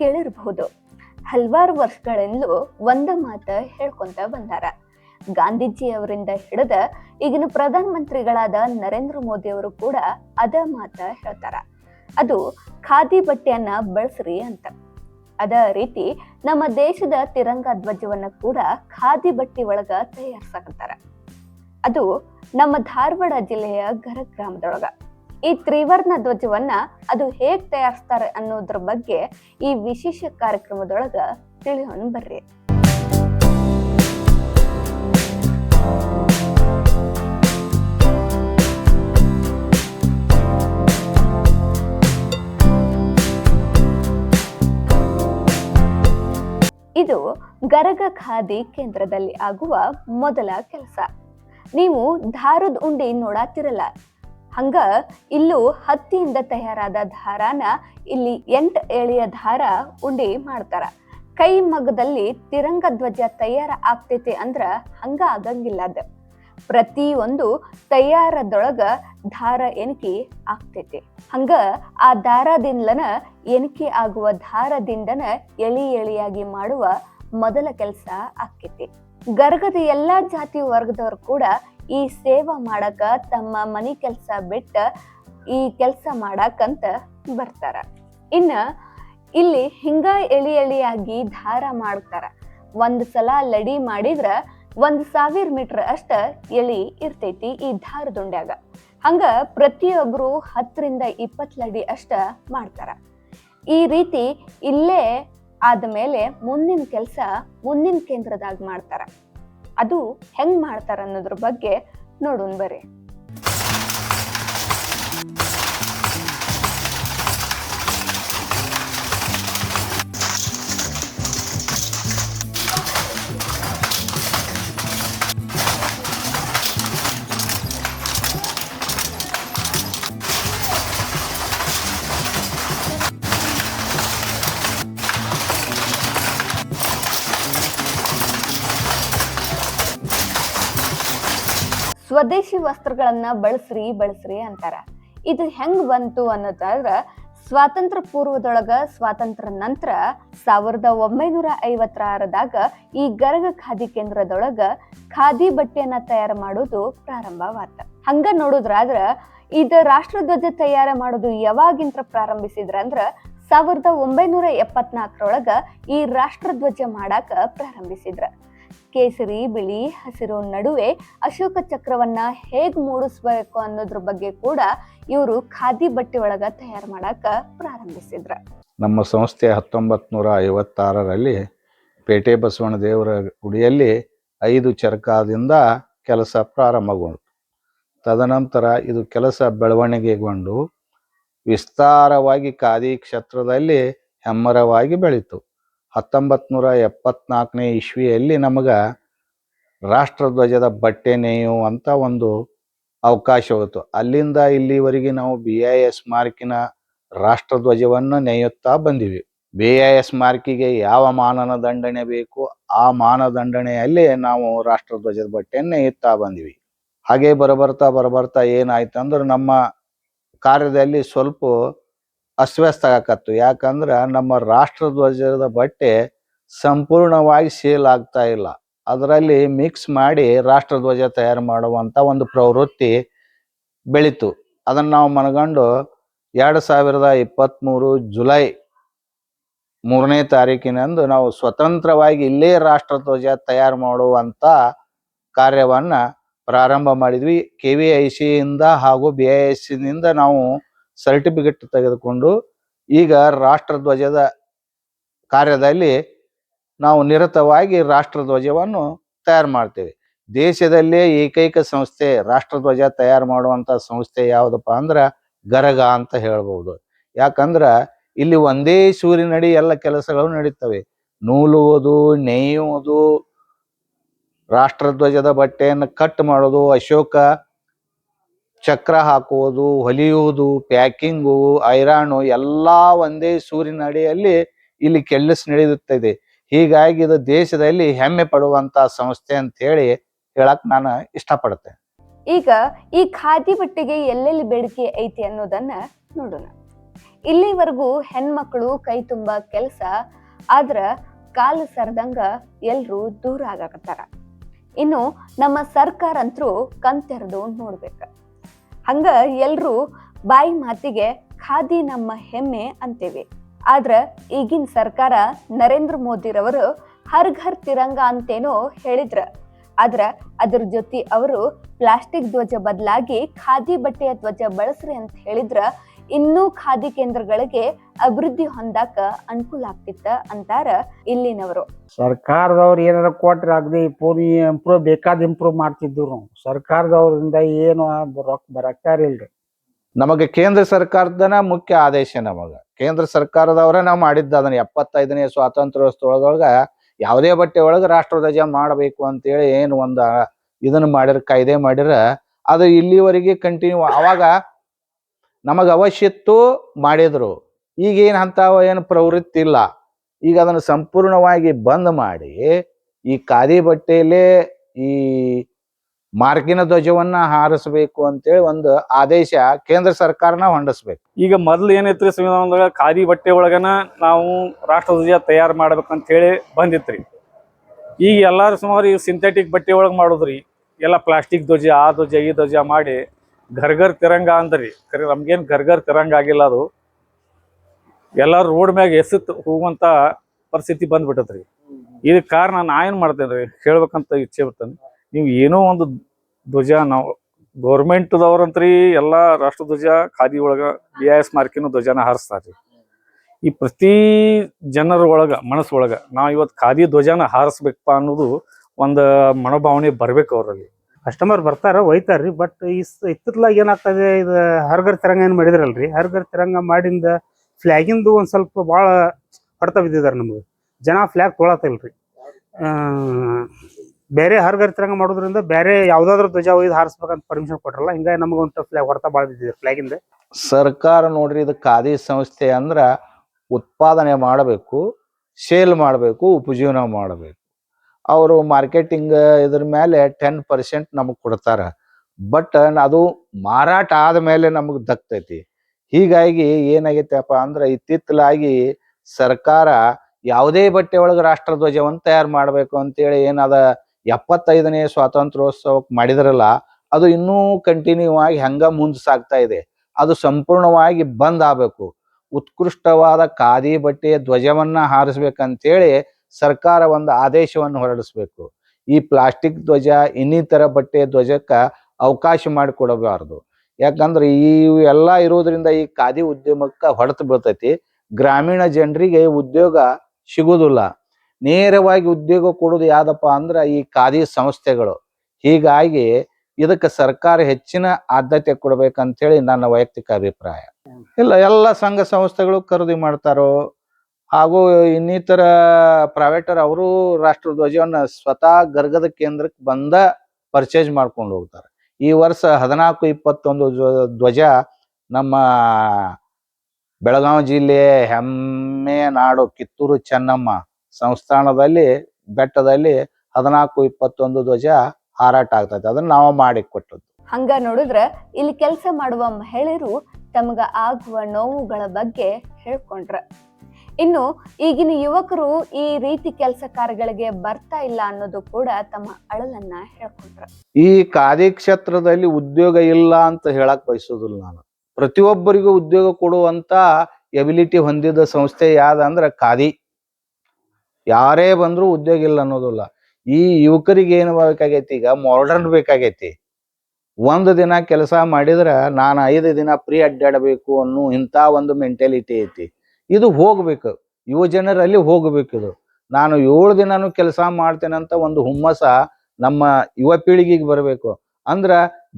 ಕೇಳಿರಬಹುದು. ಹಲವಾರು ವರ್ಷಗಳಿಂದಲೂ ಒಂದ ಮಾತ ಹೇಳ್ಕೊಂತ ಬಂದಾರ. ಗಾಂಧೀಜಿ ಅವರಿಂದ ಹಿಡಿದ ಈಗಿನ ಪ್ರಧಾನ ಮಂತ್ರಿಗಳಾದ ನರೇಂದ್ರ ಮೋದಿ ಅವರು ಕೂಡ ಅದ ಮಾತ ಹೇಳ್ತಾರ. ಅದು ಖಾದಿ ಬಟ್ಟೆಯನ್ನ ಬಳಸ್ರಿ ಅಂತ. ಅದ ರೀತಿ ನಮ್ಮ ದೇಶದ ತಿರಂಗ ಧ್ವಜವನ್ನ ಕೂಡ ಖಾದಿ ಬಟ್ಟೆ ಒಳಗ ತಯಾರಿಸಕತ್ತಾರ ಅದು ನಮ್ಮ ಧಾರವಾಡ ಜಿಲ್ಲೆಯ ಗರ ಗ್ರಾಮದೊಳಗ. ಈ ತ್ರಿವರ್ಣ ಧ್ವಜವನ್ನ ಅದು ಹೇಗ್ ತಯಾರಿಸ್ತಾರೆ ಅನ್ನೋದ್ರ ಬಗ್ಗೆ ಈ ವಿಶೇಷ ಕಾರ್ಯಕ್ರಮದೊಳಗ ತಿಳಿಯೋಣ ಬರ್ರಿ. ಇದು ಗರಗ ಖಾದಿ ಕೇಂದ್ರದಲ್ಲಿ ಆಗುವ ಮೊದಲ ಕೆಲಸ. ನೀವು ದಾರದ ಉಂಡೆ ನೋಡಾತಿರಲ್ಲ ಹಂಗ ಇಲ್ಲೂ ಹತ್ತಿಯಿಂದ ತಯಾರಾದ ದಾರಾನ ಇಲ್ಲಿ ಎಂಟು ಎಳೆಯ ದಾರ ಉಂಡಿ ಮಾಡ್ತಾರ. ಕೈ ಮಗದಲ್ಲಿ ತಿರಂಗ ಧ್ವಜ ತಯಾರ ಆಗ್ತೈತಿ ಅಂದ್ರ ಹಂಗ ಆಗಂಗಿಲ್ಲ ಅದ. ಒಂದು ತಯಾರದೊಳಗ ದಾರ ಎಣಿಕೆ ಆಗ್ತೈತಿ. ಹಂಗ ಆ ದಾರದಿಂದಲನ ಎಣಿಕೆ ಆಗುವ ದಾರದಿಂದನ ಎಳಿ ಎಳಿಯಾಗಿ ಮಾಡುವ ಮೊದಲ ಕೆಲಸ ಆಕ್ಕೈತಿ ಗರ್ಗದ ಎಲ್ಲಾ ಜಾತಿ ವರ್ಗದವ್ರು ಕೂಡ ಈ ಸೇವಾ ಮಾಡಕ ತಮ್ಮ ಮನಿ ಕೆಲಸ ಬಿಟ್ಟ ಈ ಕೆಲಸ ಮಾಡಾಕಂತ ಬರ್ತಾರ. ಇನ್ನ ಇಲ್ಲಿ ಹಿಂಗ ಎಳಿ ಎಳಿಯಾಗಿ ಧಾರ ಮಾಡ್ತಾರ. ಒಂದ್ ಸಲ ಲಡಿ ಮಾಡಿದ್ರ ಒಂದ್ ಸಾವಿರ ಮೀಟರ್ ಅಷ್ಟ ಎಳಿ ಇರ್ತೈತಿ ಈ ದಾರದುಂಡ್ಯಾಗ ಹಂಗ ಪ್ರತಿಯೊಬ್ರು ಹತ್ತರಿಂದ ಇಪ್ಪತ್ ಲಡಿ ಅಷ್ಟ ಮಾಡ್ತಾರ. ಈ ರೀತಿ ಇಲ್ಲೇ ಆದ್ಮೇಲೆ ಮುಂದಿನ ಕೆಲಸ ಮುಂದಿನ ಕೇಂದ್ರದಾಗ ಮಾಡ್ತಾರ. ಅದು ಹೆಂಗ್ ಮಾಡ್ತಾರ ಅನ್ನೋದ್ರ ಬಗ್ಗೆ ನೋಡೋಣ ಬರ್ರಿ ಸ್ವದೇಶಿ ವಸ್ತ್ರಗಳನ್ನ ಬಳಸ್ರಿ ಬಳಸ್ರಿ ಅಂತಾರ. ಇದು ಹೆಂಗ್ ಬಂತು ಅನ್ನೋದಾದ್ರ, ಸ್ವಾತಂತ್ರ್ಯ ಪೂರ್ವದೊಳಗ, ಸ್ವಾತಂತ್ರ್ಯ ನಂತರ ಸಾವಿರದ ಒಂಬೈನೂರ ಐವತ್ತಾರದಾಗ ಈ ಗರಗ ಖಾದಿ ಕೇಂದ್ರದೊಳಗ ಖಾದಿ ಬಟ್ಟೆಯನ್ನ ತಯಾರು ಮಾಡೋದು ಪ್ರಾರಂಭವಾತ. ಹಂಗ ನೋಡುದ್ರಾದ್ರ, ಇದ ರಾಷ್ಟ್ರಧ್ವಜ ತಯಾರ ಮಾಡೋದು ಪ್ರಾರಂಭಿಸಿದ್ರ ಅಂದ್ರ, ಸಾವಿರದ ಒಂಬೈನೂರ ಎಪ್ಪತ್ನಾಲ್ಕರೊಳಗ ಈ ರಾಷ್ಟ್ರಧ್ವಜ ಮಾಡಾಕ ಪ್ರಾರಂಭಿಸಿದ್ರ. ಕೇಸರಿ, ಬಿಳಿ, ಹಸಿರು ನಡುವೆ ಅಶೋಕ ಚಕ್ರವನ್ನ ಹೇಗ್ ಮೂಡಿಸ್ಬೇಕು ಅನ್ನೋದ್ರ ಬಗ್ಗೆ ಕೂಡ ಇವರು ಖಾದಿ ಬಟ್ಟೆ ಒಳಗ ತಯಾರು ಮಾಡಾಕ ಪ್ರಾರಂಭಿಸಿದ್ರ. ನಮ್ಮ ಸಂಸ್ಥೆ ಹತ್ತೊಂಬತ್ತು ನೂರ ಐವತ್ತಾರರಲ್ಲಿ ಪೇಟೆ ಬಸವಣ್ಣ ದೇವರ ಗುಡಿಯಲ್ಲಿ ಐದು ಚರಕದಿಂದ ಕೆಲಸ ಪ್ರಾರಂಭಗೊಂಡು ತದನಂತರ ಇದು ಕೆಲಸ ಬೆಳವಣಿಗೆಗೊಂಡು ವಿಸ್ತಾರವಾಗಿ ಖಾದಿ ಕ್ಷೇತ್ರದಲ್ಲಿ ಹೆಮ್ಮರವಾಗಿ ಬೆಳೀತು. ಹತ್ತೊಂಬತ್ತು ನೂರ ಎಪ್ಪತ್ನಾಲ್ಕನೇ ಇಸ್ವಿಯಲ್ಲಿ ನಮಗೆ ರಾಷ್ಟ್ರಧ್ವಜದ ಬಟ್ಟೆ ನೇಯುವಂಥ ಒಂದು ಅವಕಾಶ ಹೋಯಿತು. ಅಲ್ಲಿಂದ ಇಲ್ಲಿವರೆಗೆ ನಾವು ಬಿ ಐ ಎಸ್ ಮಾರ್ಕಿನ ರಾಷ್ಟ್ರಧ್ವಜವನ್ನು ನೇಯುತ್ತಾ ಬಂದಿವಿ. ಬಿ ಐ ಎಸ್ ಮಾರ್ಕಿಗೆ ಯಾವ ಮಾನನ ದಂಡನೆ ಬೇಕು, ಆ ಮಾನದಂಡನೆಯಲ್ಲಿ ನಾವು ರಾಷ್ಟ್ರಧ್ವಜದ ಬಟ್ಟೆಯನ್ನು ನೇಯುತ್ತಾ ಬಂದಿವಿ. ಹಾಗೆ ಬರಬರ್ತಾ ಬರಬರ್ತಾ ಏನಾಯ್ತು ಅಂದ್ರೆ ನಮ್ಮ ಕಾರ್ಯದಲ್ಲಿ ಸ್ವಲ್ಪ ಅಸ್ವ್ಯಸ್ತ ಆಗಕತ್ತು. ಯಾಕಂದ್ರೆ ನಮ್ಮ ರಾಷ್ಟ್ರಧ್ವಜದ ಬಟ್ಟೆ ಸಂಪೂರ್ಣವಾಗಿ ಸೇಲ್ ಆಗ್ತಾ ಇಲ್ಲ. ಅದರಲ್ಲಿ ಮಿಕ್ಸ್ ಮಾಡಿ ರಾಷ್ಟ್ರಧ್ವಜ ತಯಾರು ಮಾಡುವಂತ ಒಂದು ಪ್ರವೃತ್ತಿ ಬೆಳೀತು. ಅದನ್ನ ನಾವು ಮನಗಂಡು ಎರಡು ಸಾವಿರದ ಇಪ್ಪತ್ತ್ಮೂರು ಜುಲೈ ಮೂರನೇ ತಾರೀಕಿನಂದು ನಾವು ಸ್ವತಂತ್ರವಾಗಿ ಇಲ್ಲೇ ರಾಷ್ಟ್ರಧ್ವಜ ತಯಾರು ಮಾಡುವಂತ ಕಾರ್ಯವನ್ನ ಪ್ರಾರಂಭ ಮಾಡಿದ್ವಿ. ಕೆ ವಿ ಐ ಸಿಯಿಂದ ಹಾಗೂ ಬಿ ಐ ಎಸ್ ನಾವು ಸರ್ಟಿಫಿಕೇಟ್ ತೆಗೆದುಕೊಂಡು ಈಗ ರಾಷ್ಟ್ರಧ್ವಜದ ಕಾರ್ಯದಲ್ಲಿ ನಾವು ನಿರತವಾಗಿ ರಾಷ್ಟ್ರಧ್ವಜವನ್ನು ತಯಾರು ಮಾಡ್ತೇವೆ. ದೇಶದಲ್ಲೇ ಏಕೈಕ ಸಂಸ್ಥೆ, ರಾಷ್ಟ್ರಧ್ವಜ ತಯಾರು ಮಾಡುವಂತ ಸಂಸ್ಥೆ ಯಾವುದಪ್ಪ ಅಂದ್ರೆ ಗರಗ ಅಂತ ಹೇಳ್ಬಹುದು ಯಾಕಂದ್ರೆ ಇಲ್ಲಿ ಒಂದೇ ಸೂರಿನಡಿ ಎಲ್ಲ ಕೆಲಸಗಳು ನಡೀತವೆ. ನೂಲುವುದು ನೇಯುವುದು ರಾಷ್ಟ್ರಧ್ವಜದ ಬಟ್ಟೆಯನ್ನು ಕಟ್ ಮಾಡೋದು, ಅಶೋಕ ಚಕ್ರ ಹಾಕುವುದು, ಹೊಲಿಯುವುದು, ಪ್ಯಾಕಿಂಗು, ಐರಾಣು ಎಲ್ಲ ಒಂದೇ ಸೂರಿನ ಅಡಿಯಲ್ಲಿ ಇಲ್ಲಿ ಕೆಲಸ ನಡೆಯುತ್ತದೆ. ಹೀಗಾಗಿ ಇದು ದೇಶದಲ್ಲಿ ಹೆಮ್ಮೆ ಪಡುವಂತ ಸಂಸ್ಥೆ ಅಂತ ಹೇಳಿ ಹೇಳಕ್ ನಾನು ಇಷ್ಟಪಡ್ತೇನೆ. ಈಗ ಈ ಖಾದಿ ಬಟ್ಟೆಗೆ ಎಲ್ಲೆಲ್ಲಿ ಬೇಡಿಕೆ ಐತಿ ಅನ್ನೋದನ್ನ ನೋಡೋಣ. ಇಲ್ಲಿವರೆಗೂ ಹೆಣ್ಮಕ್ಳು ಕೈ ತುಂಬ ಕೆಲಸ, ಆದ್ರ ಕಾಲು ಸರದಂಗ ಎಲ್ರೂ ದೂರ ಆಗಾಕತ್ತಾರ. ಇನ್ನು ನಮ್ಮ ಸರ್ಕಾರ ಅಂತರೂ ಕಂತೆರೆದು ನೋಡ್ಬೇಕ. ಹಂಗ ಎಲ್ರೂ ಬಾಯಿ ಮಾತಿಗೆ ಖಾದಿ ನಮ್ಮ ಹೆಮ್ಮೆ ಅಂತೇವೆ. ಆದ್ರ ಈಗಿನ ಸರ್ಕಾರ ನರೇಂದ್ರ ಮೋದಿರವರು ಹರ್ ಘರ್ ತಿರಂಗ ಅಂತೇನೋ ಹೇಳಿದ್ರ. ಆದ್ರ ಅದ್ರ ಜೊತೆ ಅವರು ಪ್ಲಾಸ್ಟಿಕ್ ಧ್ವಜ ಬದಲಾಗಿ ಖಾದಿ ಬಟ್ಟೆಯ ಧ್ವಜ ಬಳಸ್ರಿ ಅಂತ ಹೇಳಿದ್ರ ಇನ್ನೂ ಖಾದಿ ಕೇಂದ್ರಗಳಿಗೆ ಅಭಿವೃದ್ಧಿ ಹೊಂದಾಕ ಅನುಕೂಲ ಆಗ್ತಿತ್ತ ಅಂತಾರ ಇಲ್ಲಿನವರು. ಸರ್ಕಾರದವ್ರು ಏನಾರ ಕೊಟ್ರೆ ಅಗದಿ ಪೂರ್ತಿ ಇಂಪ್ರೂವ್ ಬೇಕಾದ ಇಂಪ್ರೂವ್ ಮಾಡ್ತಿದ್ರು ಸರ್ಕಾರದವರಿಂದ ಸರ್ಕಾರದವ್ರಿಂದ ಏನು ರೊಕ್ಕ ಬರಕ್ತಾರ ಇಲ್ರಿ. ನಮಗೆ ಕೇಂದ್ರ ಸರ್ಕಾರದನ ಮುಖ್ಯ ಆದೇಶ ನಮಗ. ಕೇಂದ್ರ ಸರ್ಕಾರದವರೇ ನಾವು ಮಾಡಿದ್ದ ಅದನ್ನ ಎಪ್ಪತ್ತೈದನೇ ಸ್ವಾತಂತ್ರ್ಯೋತ್ಸವದೊಳಗ ಯಾವುದೇ ಬಟ್ಟೆ ಒಳಗೆ ರಾಷ್ಟ್ರಧ್ವಜ ಮಾಡಬೇಕು ಅಂತೇಳಿ ಏನು ಒಂದು ಇದನ್ನ ಮಾಡಿರ ಕಾಯ್ದೆ ಮಾಡಿರ ಅದು ಇಲ್ಲಿವರೆಗೆ ಕಂಟಿನ್ಯೂ ಅವಾಗ ನಮಗ ಅವಶ್ಯತ್ತು ಮಾಡಿದರು. ಈಗೇನು ಈಗ ಏನ್ ಪ್ರವೃತ್ತಿ ಇಲ್ಲ. ಈಗ ಅದನ್ನು ಸಂಪೂರ್ಣವಾಗಿ ಬಂದ್ ಮಾಡಿ ಈ ಖಾದಿ ಬಟ್ಟೆಯಲ್ಲೇ ಈ ಮಾರ್ಕಿನ ಧ್ವಜವನ್ನ ಹಾರಿಸಬೇಕು ಅಂತೇಳಿ ಒಂದು ಆದೇಶ ಕೇಂದ್ರ ಸರ್ಕಾರನ ಹೊಂಡಿಸ್ಬೇಕು ಈಗ ಮೊದಲು ಏನೈತ್ರಿ ಸಂವಿಧಾನದಾಗ ಖಾದಿ ಬಟ್ಟೆ ಒಳಗನ ನಾವು ರಾಷ್ಟ್ರಧ್ವಜ ತಯಾರು ಮಾಡ್ಬೇಕಂತ ಹೇಳಿ ಬಂದಿತ್ರಿ. ಈಗ ಎಲ್ಲಾರು ಸುಮಾರು ಈಗ ಸಿಂಥೆಟಿಕ್ ಬಟ್ಟೆ ಒಳಗೆ ಮಾಡೋದ್ರಿ. ಎಲ್ಲ ಪ್ಲಾಸ್ಟಿಕ್ ಧ್ವಜ, ಆ ಧ್ವಜ, ಈ ಧ್ವಜ ಮಾಡಿ ಘರ್ ಘರ್ ತಿರಂಗ ಅಂದ್ರಿ. ಖರೆ ನಮ್ಗೇನು ಘರ್ ಘರ್ ತಿರಂಗ ಆಗಿಲ್ಲ ಅದು. ಎಲ್ಲಾರು ರೋಡ್ ಮ್ಯಾಗ ಎಸತ್ ಹೋಗುವಂತ ಪರಿಸ್ಥಿತಿ ಬಂದ್ಬಿಟ್ಟತ್ರಿ. ಇದಕ್ಕೆ ಕಾರಣ ನಾ ಏನ್ ಮಾಡ್ತೇನ್ರಿ? ಹೇಳ್ಬೇಕಂತ ಇಚ್ಛೆ ಬರ್ತೇನೆ ನೀವು ಏನೋ ಒಂದು ಧ್ವಜ ನಾವು ಗೌರ್ಮೆಂಟ್ದವ್ರಂತ್ರಿ ರಾಷ್ಟ್ರ ಧ್ವಜ, ಖಾದಿ ಒಳಗ ಬಿ ಐ ಎಸ್ ಮಾರ್ಕಿನ ಧ್ವಜನ ಹಾರಿಸ್ತಾರ್ರಿ. ಈ ಪ್ರತಿ ಜನರ ಒಳಗ, ಮನಸ್ಸು ಒಳಗ ನಾವ್ ಇವತ್ತು ಖಾದಿ ಧ್ವಜನ ಹಾರಿಸ್ಬೇಕಪ್ಪ ಅನ್ನೋದು ಒಂದು ಮನೋಭಾವನೆ ಬರ್ಬೇಕು ಅವ್ರಲ್ಲಿ. ಕಸ್ಟಮರ್ ಬರ್ತಾರ ರೀ ಬಟ್ ಇತ್ತಿತ್ಲಾಗ ಏನಾಗ್ತದೆ, ಇದು ಹರ್ಗರ್ ತಿರಂಗ ಏನ್ ಮಾಡಿದ್ರಲ್ರಿ? ಹರ್ಗರ್ ತಿರಂಗ ಮಾಡಿಂದ ಫ್ಲ್ಯಾಗಿಂದು ಒಂದ್ ಸ್ವಲ್ಪ ಭಾಳ ಹೊಡ್ತ ಬಿದ್ದಿದಾರ ನಮಗೆ. ಜನ ಫ್ಲಾಗ್ ಆ, ಬೇರೆ ಹರ್ಗರ್ ತಿರಂಗ ಮಾಡೋದ್ರಿಂದ ಬೇರೆ ಯಾವ್ದಾದ್ರು ಧ್ವಜ ಒಯ್ದು ಹಾರಿಸ್ಬೇಕಂತ ಪರ್ಮಿಷನ್ ಕೊಟ್ರಲ್ಲ, ಹಿಂಗಾಗಿ ನಮ್ಗೆ ಒಂದು ಫ್ಲಾಗ್ ಹೊಡ್ತ ಭಾಳ ಬಿದ್ದಿದೆ ಫ್ಲ್ಯಾಗಿಂದ ಸರ್ಕಾರ ನೋಡ್ರಿ, ಇದು ಖಾದಿ ಸಂಸ್ಥೆ ಅಂದ್ರ ಉತ್ಪಾದನೆ ಮಾಡಬೇಕು, ಸೇಲ್ ಮಾಡಬೇಕು, ಉಪಜೀವನ ಮಾಡಬೇಕು. ಅವರು ಮಾರ್ಕೆಟಿಂಗ್ ಇದ್ರ ಮೇಲೆ ಟೆನ್ ಪರ್ಸೆಂಟ್ ನಮಗೆ ಕೊಡ್ತಾರೆ. ಬಟ್ ಅದು ಮಾರಾಟ ಆದ್ಮೇಲೆ ನಮಗೆ ದಕ್ತೈತಿ. ಹೀಗಾಗಿ ಏನಾಗೈತಪ್ಪ ಅಂದ್ರೆ ಇತ್ತಿತ್ತಲಾಗಿ ಸರ್ಕಾರ ಯಾವುದೇ ಬಟ್ಟೆ ಒಳಗೆ ರಾಷ್ಟ್ರಧ್ವಜವನ್ನು ತಯಾರು ಮಾಡಬೇಕು ಅಂತೇಳಿ ಏನದ ಎಪ್ಪತ್ತೈದನೇ ಸ್ವಾತಂತ್ರ್ಯೋತ್ಸವಕ್ಕೆ ಮಾಡಿದ್ರಲ್ಲ, ಅದು ಇನ್ನೂ ಕಂಟಿನ್ಯೂ ಆಗಿ ಹಂಗ ಮುಂದೆ ಸಾಗ್ತಾ ಇದೆ. ಅದು ಸಂಪೂರ್ಣವಾಗಿ ಬಂದ್ ಆಗಬೇಕು. ಉತ್ಕೃಷ್ಟವಾದ ಖಾದಿ ಬಟ್ಟೆಯ ಧ್ವಜವನ್ನ ಹಾರಿಸ್ಬೇಕಂತೇಳಿ ಸರ್ಕಾರ ಒಂದು ಆದೇಶವನ್ನು ಹೊರಡಿಸಬೇಕು. ಈ ಪ್ಲಾಸ್ಟಿಕ್ ಧ್ವಜ, ಇನ್ನಿತರ ಬಟ್ಟೆ ಧ್ವಜಕ್ಕ ಅವಕಾಶ ಮಾಡಿಕೊಡಬಾರ್ದು. ಯಾಕಂದ್ರೆ ಈ ಎಲ್ಲ ಇರೋದ್ರಿಂದ ಈ ಖಾದಿ ಉದ್ಯಮಕ್ಕ ಹೊಡೆತ ಬೀಳ್ತೈತಿ. ಗ್ರಾಮೀಣ ಜನರಿಗೆ ಉದ್ಯೋಗ ಸಿಗುದಿಲ್ಲ. ನೇರವಾಗಿ ಉದ್ಯೋಗ ಕೊಡೋದು ಯಾವ್ದಪ್ಪ ಅಂದ್ರ ಈ ಖಾದಿ ಸಂಸ್ಥೆಗಳು. ಹೀಗಾಗಿ ಇದಕ್ಕೆ ಸರ್ಕಾರ ಹೆಚ್ಚಿನ ಆದ್ಯತೆ ಕೊಡ್ಬೇಕಂತೇಳಿ ನನ್ನ ವೈಯಕ್ತಿಕ ಅಭಿಪ್ರಾಯ. ಇಲ್ಲ, ಎಲ್ಲ ಸಂಘ ಸಂಸ್ಥೆಗಳು ಖರೀದಿ ಮಾಡ್ತಾರೋ ಹಾಗೂ ಇನ್ನಿತರ ಪ್ರೈವೇಟರ್ ಅವರು ರಾಷ್ಟ್ರಧ್ವಜವನ್ನ ಸ್ವತಃ ಗರ್ಗದ ಕೇಂದ್ರಕ್ಕೆ ಬಂದ ಪರ್ಚೇಸ್ ಮಾಡ್ಕೊಂಡು ಹೋಗ್ತಾರೆ. ಈ ವರ್ಷ ಹದಿನಾಲ್ಕು ಇಪ್ಪತ್ತೊಂದು ಧ್ವ- ಧ್ವಜ ನಮ್ಮ ಬೆಳಗಾವಿ ಜಿಲ್ಲೆಯ ಹೆಮ್ಮೆ ನಾಡು ಕಿತ್ತೂರು ಚೆನ್ನಮ್ಮ ಸಂಸ್ಥಾನದಲ್ಲಿ, ಬೆಟ್ಟದಲ್ಲಿ ಹದಿನಾಲ್ಕು ಇಪ್ಪತ್ತೊಂದು ಧ್ವಜ ಹಾರಾಟ ಆಗ್ತೈತೆ. ಅದನ್ನ ನಾವು ಮಾಡಿ ಕೊಟ್ಟದ್ದು. ಹಂಗ ನೋಡಿದ್ರೆ ಇಲ್ಲಿ ಕೆಲಸ ಮಾಡುವ ಮಹಿಳೆಯರು ತಮಗ ಆಗುವ ನೋವುಗಳ ಬಗ್ಗೆ ಹೇಳ್ಕೊಂಡ್ರ. ಇನ್ನು ಈಗಿನ ಯುವಕರು ಈ ರೀತಿ ಕೆಲಸ ಕಾರ್ಯಗಳಿಗೆ ಬರ್ತಾ ಇಲ್ಲ ಅನ್ನೋದು ಕೂಡ ತಮ್ಮ ಅಳಲನ್ನ ಹೇಳ್ಕೊಂಡ್ರ. ಈ ಕಾರ್ಯಕ್ಷೇತ್ರದಲ್ಲಿ ಕ್ಷೇತ್ರದಲ್ಲಿ ಉದ್ಯೋಗ ಇಲ್ಲ ಅಂತ ಹೇಳಕ್ ಬಯಸೋದಿಲ್ಲ ನಾನು. ಪ್ರತಿಯೊಬ್ಬರಿಗೂ ಉದ್ಯೋಗ ಕೊಡುವಂತ ಎಬಿಲಿಟಿ ಹೊಂದಿದ ಸಂಸ್ಥೆ ಯಾವ್ದು ಅಂದ್ರೆ ಖಾದಿ. ಯಾರೇ ಬಂದ್ರು ಉದ್ಯೋಗ ಇಲ್ಲ ಅನ್ನೋದಿಲ್ಲ. ಈ ಯುವಕರಿಗೆ ಏನು ಬೇಕಾಗೈತಿ? ಈಗ ಮಾಡರ್ನ್ ಬೇಕಾಗೈತಿ. ಒಂದು ದಿನ ಕೆಲಸ ಮಾಡಿದ್ರ ನಾನು ಐದು ದಿನ ಫ್ರೀ ಅಡ್ಡಾಡಬೇಕು ಅನ್ನೋ ಇಂಥ ಒಂದು ಮೆಂಟಾಲಿಟಿ ಐತಿ. ಇದು ಹೋಗ್ಬೇಕು. ಯುವ ಜನರಲ್ಲಿ ಹೋಗ್ಬೇಕು ಇದು. ನಾನು ಏಳು ದಿನಾನು ಕೆಲಸ ಮಾಡ್ತೇನಂತ ಒಂದು ಹುಮ್ಮಸ ನಮ್ಮ ಯುವ ಪೀಳಿಗೆಗೆ ಬರಬೇಕು. ಅಂದ್ರ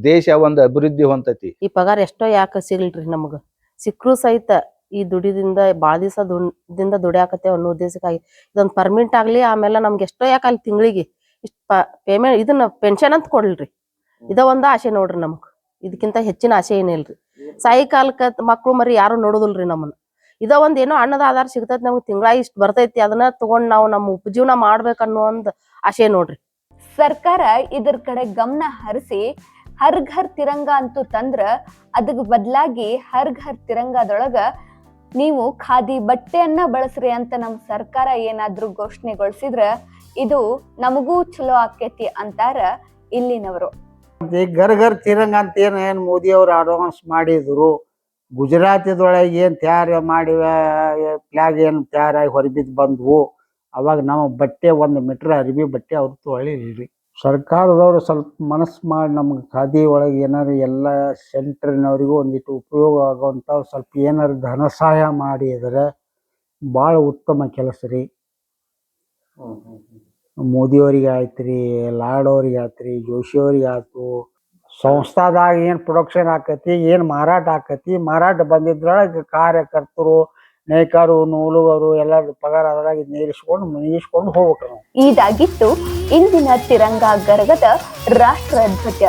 ದೇಶ ಒಂದು ಅಭಿವೃದ್ಧಿ ಹೊಂತತಿ. ಈ ಪಗಾರ ಎಷ್ಟೋ ಯಾಕೆ ಸಿಗ್ಲಿಲ್ರಿ ನಮಗ? ಸಿಕ್ರು ಸಹಿತ ಈ ದುಡಿದಿಂದ ಭಾಳ ದಿವಸ ದುಡ್ದಿಂದ ದುಡಿಯಾಕತ್ತೇವೆ ಅನ್ನೋ ಉದ್ದೇಶಕ್ಕಾಗಿ. ಇದೊಂದು ಪರ್ಮಿಟ್ ಆಗ್ಲಿ, ಆಮೇಲೆ ನಮ್ಗೆ ಎಷ್ಟೋ ಯಾಕೆ ಅಲ್ಲಿ ತಿಂಗಳಿಗೆ ಇಷ್ಟ ಪೇಮೆಂಟ್ ಇದನ್ನ ಪೆನ್ಷನ್ ಅಂತ ಕೊಡ್ಲ್ರಿ. ಇದ ಒಂದ ಆಸೆ ನೋಡ್ರಿ ನಮಗ್. ಇದಕ್ಕಿಂತ ಹೆಚ್ಚಿನ ಆಸೆ ಏನಿಲ್ರಿ. ಸಾಯಿ ಕಾಲಕ್ಕ ಮಕ್ಳು ಮರಿ ಯಾರು ನೋಡುದಿಲ್ರಿ ನಮ್ಮನ್ನ. ಇದ ಒಂದ್ ಏನೋ ಅನ್ನದ ಆಧಾರ ಸಿಗ್ತೈತಿ ನಮ್ಗೆ ತಿಂಗಳ ಇಷ್ಟ ಬರ್ತೈತಿ ಅದನ್ನ ತಗೊಂಡ್ ನಾವು ನಮ್ಮ ಉಪಜೀವನ ಮಾಡ್ಬೇಕನ್ನೋ ಒಂದ್ ಆಸೆ ನೋಡ್ರಿ. ಸರ್ಕಾರ ಇದ್ರ ಕಡೆ ಗಮನ ಹರಿಸಿ ಹರ್ ಘರ್ ತಿರಂಗ ಅಂತೂ ತಂದ್ರ ಅದಕ್ ಬದಲಾಗಿ ಹರ್ ಘರ್ ತಿರಂಗದೊಳಗ ನೀವು ಖಾದಿ ಬಟ್ಟೆಯನ್ನ ಬಳಸ್ರಿ ಅಂತ ನಮ್ಮ ಸರ್ಕಾರ ಏನಾದ್ರೂ ಘೋಷಣೆಗೊಳಿಸಿದ್ರ ಇದು ನಮಗೂ ಚಲೋ ಆಕೇತಿ ಅಂತಾರ ಇಲ್ಲಿನವರು. ಈ ಗರ್ ಗರ್ ತಿರಂಗ ಅಂತ ಏನ್ ಏನ್ ಮೋದಿ ಅವರು ಅಡ್ವಾನ್ಸ್ ಮಾಡಿದ್ರು ಗುಜರಾತಿದೊಳಗೆ ಏನು ತಯಾರು ಮಾಡಿವೆ ಫ್ಲಾಗ್ ಏನು ತಯಾರಾಗಿ ಹೊರಬಿದ್ದು ಬಂದವು ಅವಾಗ ನಮ್ಮ ಬಟ್ಟೆ ಒಂದು ಮೀಟ್ರ್ ಅರಿವಿ ಬಟ್ಟೆ ಅವ್ರು ತೊಳಿಲ್ರಿ ಸರ್ಕಾರದವರು ಸ್ವಲ್ಪ ಮನಸ್ಸು ಮಾಡಿ ನಮ್ಗೆ ಖಾದಿ ಒಳಗೆ ಏನಾರು ಎಲ್ಲ ಸೆಂಟ್ರಿನವರಿಗೂ ಒಂದಿಟ್ಟು ಉಪಯೋಗ ಆಗುವಂಥ ಸ್ವಲ್ಪ ಏನಾರು ಧನ ಸಹಾಯ ಮಾಡಿದರೆ ಭಾಳ ಉತ್ತಮ ಕೆಲಸ ರೀ. ಮೋದಿಯವರಿಗೆ ಆಯ್ತು ರೀ ಲಾಡೋರಿಗೆ ಆಯ್ತು ರೀ ಜೋಶಿಯವ್ರಿಗೆ ಆಯ್ತು ಸಂಸ್ಥಾದಾಗ ಏನು ಪ್ರೊಡಕ್ಷನ್ ಆಕತಿ, ಏನು ಮಾರಾಟ ಆಕತಿ, ಮಾರಾಟ ಬಂದಿದ್ರೊಳಗೆ ಕಾರ್ಯಕರ್ತರು, ನೇಕಾರು, ನೂಲುಗರು ಎಲ್ಲರೂ ಪಗಾರ ಅದ್ರಾಗ ನೇರಿಸ್ಕೊಂಡು ಮುಗಿಸ್ಕೊಂಡು ಹೋಗ್ಬೇಕು ಇದಾಗಿತ್ತು ಇಂದಿನ ತಿರಂಗ ಗರಗದ ರಾಷ್ಟ್ರ ಧ್ವಜ.